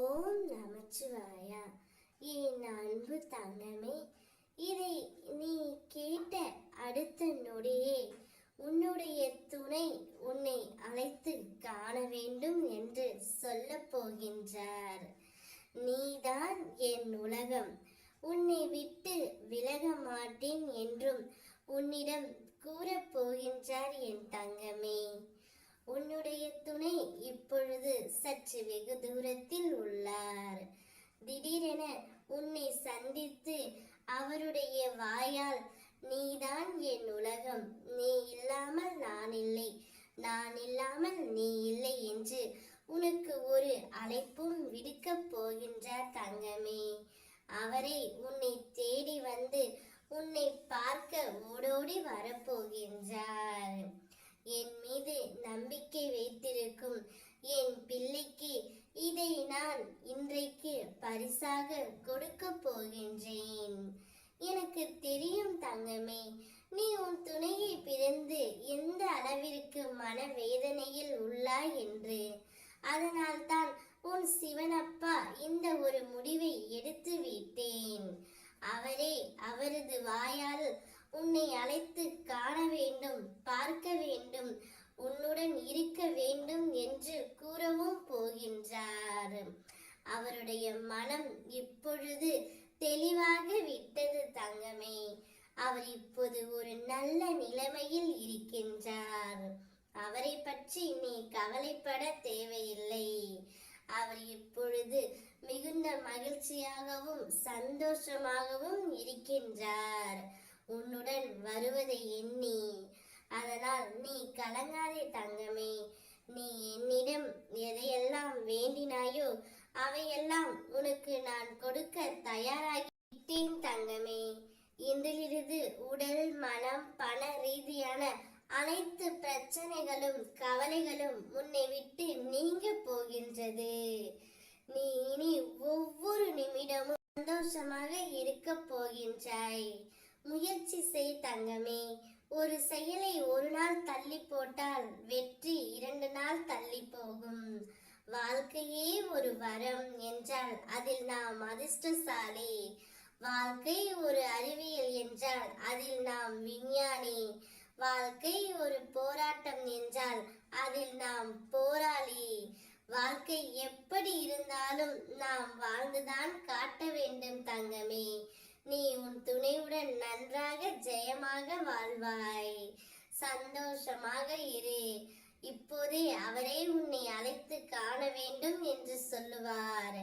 ஓம் நமச்சிவாயா. என் அன்பு தங்கமே இதை நீ கேட்ட அடுத்த நொடியே உன்னுடைய துணை உன்னை அழைத்து காண வேண்டும் என்று சொல்ல போகின்றார். நீதான் என் உலகம். உன்னை விட்டு விலக மாட்டேன் என்றும் உன்னிடம் கூற போகின்றார் என் தங்கமே உன்னுடைய துணை இப்பொழுது சற்று வெகு தூரத்தில் உள்ளார். திடீரென உன்னை சந்தித்து அவருடைய வாயால் நீதான் என் உலகம் நீ இல்லாமல் நான் இல்லை நான் இல்லாமல் நீ இல்லை என்று உனக்கு ஒரு அழைப்பும் விடுக்கப் போகின்றார் தங்கமே. அவரை உன்னை தேடி வந்து உன்னை பார்க்க ஓடோடி வரப்போகின்றார். என் மீது நம்பிக்கை வைத்திருக்கும் என் பிள்ளைக்கு பரிசாக கொடுக்க போகின்றேன். எனக்கு தெரியும் தங்கமே நீ உன் துணையை பிறந்து எந்த அளவிற்கு மனவேதனையில் உள்ளாய் என்று. அதனால் தான் உன் சிவனப்பா இந்த ஒரு முடிவை எடுத்து விட்டேன். அவரே அவரது வாயால் உன்னை அழைத்து காண வேண்டும் பார்க்க வேண்டும் உன்னுடன் இருக்க வேண்டும் என்று கூறவும் போகின்றார் அவருடைய மனம் இப்பொழுது தெளிவாக விட்டது தங்கமே. அவர் இப்போது ஒரு நல்ல நிலைமையில் இருக்கின்றார். அவரை பற்றி நீ கவலைப்பட தேவையில்லை. அவர் இப்பொழுது மிகுந்த மகிழ்ச்சியாகவும் சந்தோஷமாகவும் இருக்கின்றார். உன்னுடன் வருவதை எண்ணி அதனால் நீ கலங்காதே தங்கமே நீ என்னிடம் எதையெல்லாம் வேண்டினாயோ அவையெல்லாம் உனக்கு நான் கொடுக்க தங்கமே. இன்றிலிருந்து உடல் மனம் பண ரீதியான அனைத்து பிரச்சனைகளும் கவலைகளும் உன்னை விட்டு நீங்க போகின்றது. நீ இனி ஒவ்வொரு நிமிடமும் சந்தோஷமாக இருக்க போகின்றாய். முயற்சி செய் தங்கமே. ஒரு செயலை ஒரு நாள் தள்ளி போட்டால் வெற்றி இரண்டு நாள் தள்ளி போகும் வாழ்க்கையே ஒரு வரம் என்றால் அதில் நாம் அதிர்ஷ்டசாலி. வாழ்க்கை ஒரு அறிவியல் என்றால் அதில் நாம் விஞ்ஞானி. வாழ்க்கை ஒரு போராட்டம் என்றால் அதில் நாம் போராளி. வாழ்க்கை எப்படி இருந்தாலும் நாம் வாழ்ந்துதான் காட்ட வேண்டும் தங்கமே. நீ உன் துணையுடன் நன்றாக ஜெயமாக வாழ்வாய். சந்தோஷமாக இரு. இப்போதே அவரே உன்னை அழைத்து காண வேண்டும் என்று சொல்லுவார்.